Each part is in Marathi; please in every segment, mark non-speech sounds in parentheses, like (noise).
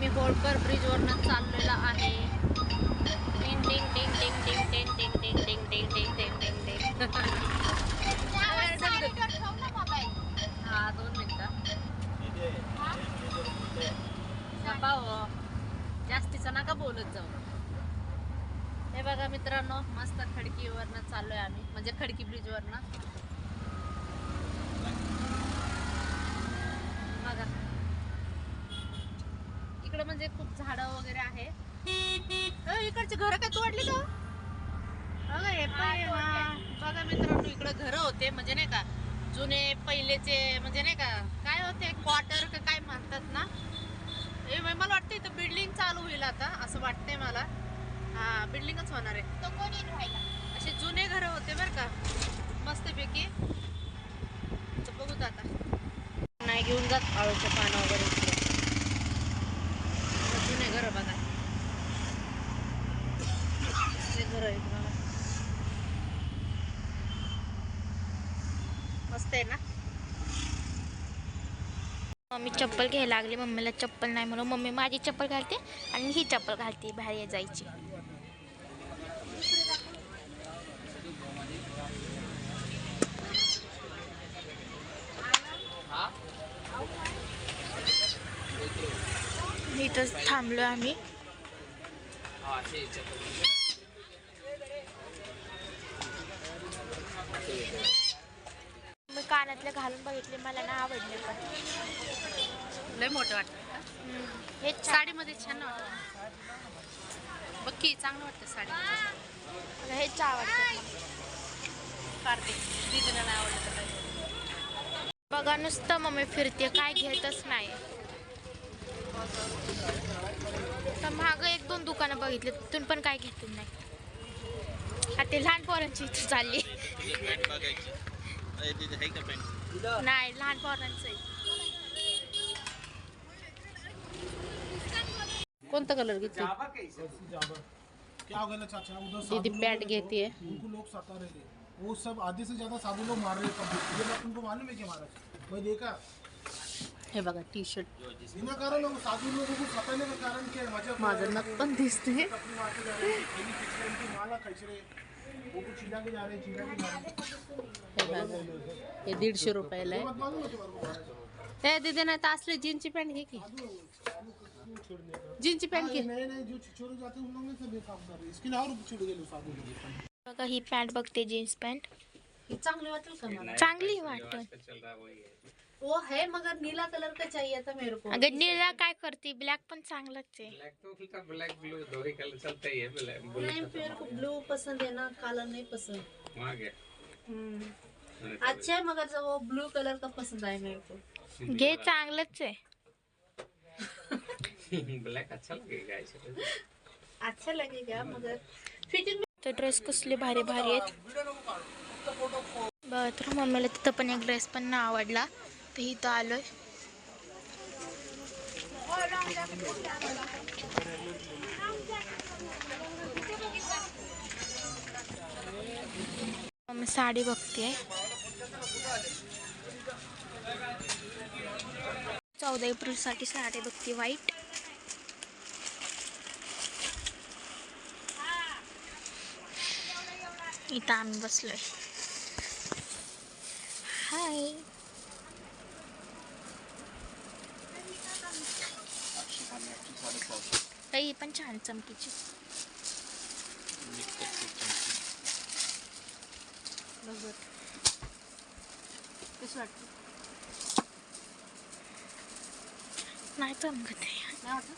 आम्ही होळकर ब्रिजवरनं चाललेलो आहे टिंग टिंग टिंग टिंग टिंग टिंग टिंग टिंग टिंग टिंग टिंग टिंग टिंग टिंग हा दोन मिनिटं हो. जास्तीचं नका बोलत जाऊ हे बघा मित्रांनो मस्त खडकीवरनं चाललोय आम्ही म्हणजे खडकी ब्रिजवरनं बघा इकडे म्हणजे खूप झाडं वगैरे आहे. इकडचे घर काय तोडली का बघा हे बघा मित्रांनो इकडे घर होते म्हणजे नाही का जुने पहिलेचे म्हणजे नाही का काय होते क्वार्टर का काय म्हणतात ना? मला वाटतं इथं बिल्डिंग चालू होईल आता असं वाटतंय मला. हा बिल्डिंगच होणार आहे. असे जुने घर होते बरं का मस्तपैकी. बघूत आता. नाही घेऊन जात आळूचे पानं वगैरे इकडे. आता जुने घर बघा ते घर आहे मस्त आहे ना? मम्मी चप्पल घ्यायला लागली. मम्मीला चप्पल नाही म्हणून मम्मी माझी चप्पल घालते आणि ही चप्पल घालते बाहेर जायची. इथंच थांबलो आम्ही. मी कानातले घालून बघितले मला ना आवडले पण. लय मोठं वाटतं का? हम्म, हेच छान. साडीमध्ये छान वाटतं. बघ की चांगलं वाटतं साडी मला हेच आवडतं. दीदीला नाही आवडलं. बघा नुसतं मम्मी फिरते काय घेतच नाही. तर मागं एक दोन दुकानं बघितले तिथून पण काय घेतलं नाही. आता लहान पोरांची इथं चालली. नाही लहान पोरांचं आहे. कोणता कलर घेतली? क्या हो गया ना चाचा उधर दीदी पैंट लोग- है उनको लोग सता रहे थे वो सब आधे से ज़्यादा साधु लोग मार रहे थे पब्लिक ये बात तुमको मालूम है क्या महाराज? मैं देखा? हे बघा टी शर्ट बिना कारण साधु लोगों को सताने का कारण क्या है? मज़ा माझं नख पण दिसते. के हे दीडशे रुपयाला आहे. ए दिदे नाही तर असले जीनची पॅन्ट घे की. जीनची पॅन्ट घे. बघा ही पॅन्ट बघते जीन्स पॅन्ट. चांगली वाटेल का चांगली वाटेल वो है मगर नीला कलर का चाहिए था मेरे को। अगं नीला काय करते? ब्लॅक पण चांगलंच आहे. ब्लैक तो फिर ब्लैक ब्लू दो ही कलर चलता ही है ब्लैक ब्लू नहीं मेरे को ब्लू पसंद है ना काला नहीं पसंद. वहाँ गया हम्म। अच्छा है मगर जो वो ब्लू कलर का पसंद आया मेरे को. घे चांगलंच आहे. (laughs) ब्लैक अच्छा लगेगा ऐसे अच्छा लगेगा मगर फिटिंग तर ड्रेस कसले भारी भारी आहेत. बघा तर मम्मीला तिथं पण एक ड्रेस पण ना आवडला. तर इथं आलो आहे मी साडी बघते चौदा एप्रिलसाठी साडी बघते व्हाईट इथं आम्ही बसलोय. हाय. काही पण छान चमकीची. कसं वाटतं? नाही चमकत नाही वाटत?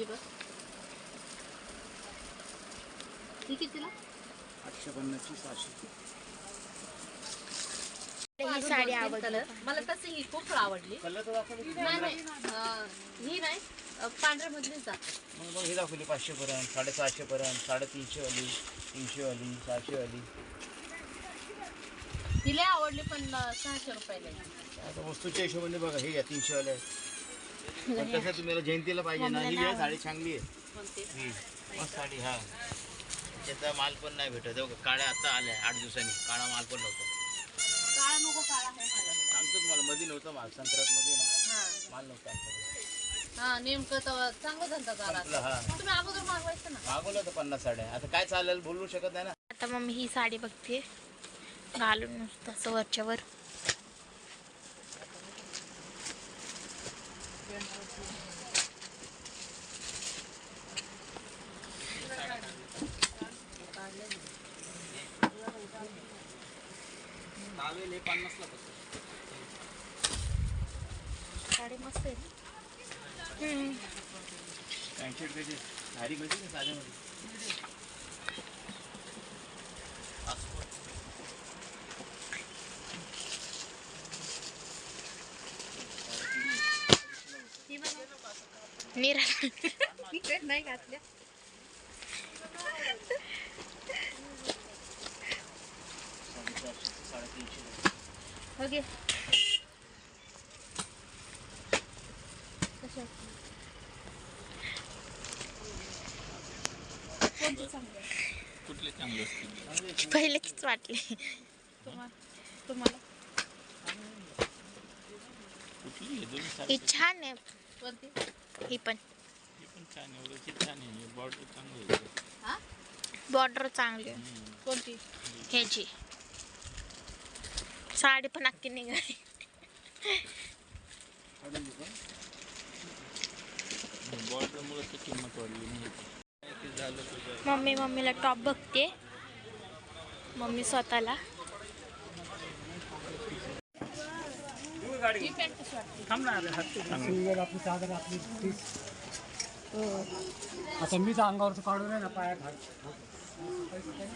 बघ. कितीला आठशे पन्नासची सहाशे. ही साडी आवडली. मला तशी ही खूप आवडली. नाही नाही. अं, ही नाही. अं, पांढऱ्यामधलीच दाखव. मग हे दाखवली पाचशे पर्यंत साडेसहाशे पर्यंत साडेतीनशे वाली तीनशे वाली सहाशे वाली ही लय आवडली पण अं, सहाशे रुपयाला आहे. आता वस्तूच्या हिशोबाने बघा हे घ्या तीनशे वाले आहेत. पण कसं तुम्हाला जयंतीला पाहिजे ना. ही साडी चांगली आहे. कोणती? ही मस्त साडी हा. त्याचा माल पण नाही भेटत. हो का, काळ्या आता आल्या आठ दिवसांनी. काळा माल पण नव्हता. काळा नको काळा आहे माझ्याकडे. सांगतो तुम्हाला मध्ये नव्हतं माल. संक्रांत मध्ये ना हा. माल नव्हता आमच्याकडे. हा नेमकं तर चांगला धंदा झाला संपलं, हा. तुम्ही अगोदर मागवायचं ना. मागवलं होतं पन्नास साड्या. आता काय चालेल बोलू शकत नाही ना. आता मम्मी ही साडी बघते. घालून नुसतं असं वरच्यावर. साडी मस्त आहे. पॅन्ट कशी? भारी कशी का साध्यामध्ये निरा. नाही घातल्या. साडेचारशे साडेतीनशे. ओके कुठले चांगले असतील? पहिलेच वाटले. तुम्हाला? कुठली हे ही छान आहे. कोणती? ही पण. सारखी पण छान आहे. एवढ्याची छान आहे. बॉर्डर चांगली आहे. हा बॉर्डर चांगली आहे. कोणती? ह्याची. साडी पण अख्खी निघाली. मम्मी मम्मीला टॉप बघते. मम्मी स्वतःला. आता मीच अंगावरचं काढून आहे ना पायात हात हाफ टेस्ट्याची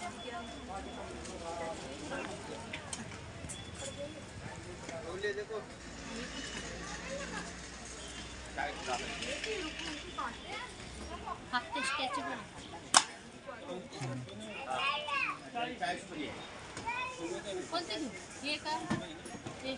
पण कोणते घेऊ हे काय हे.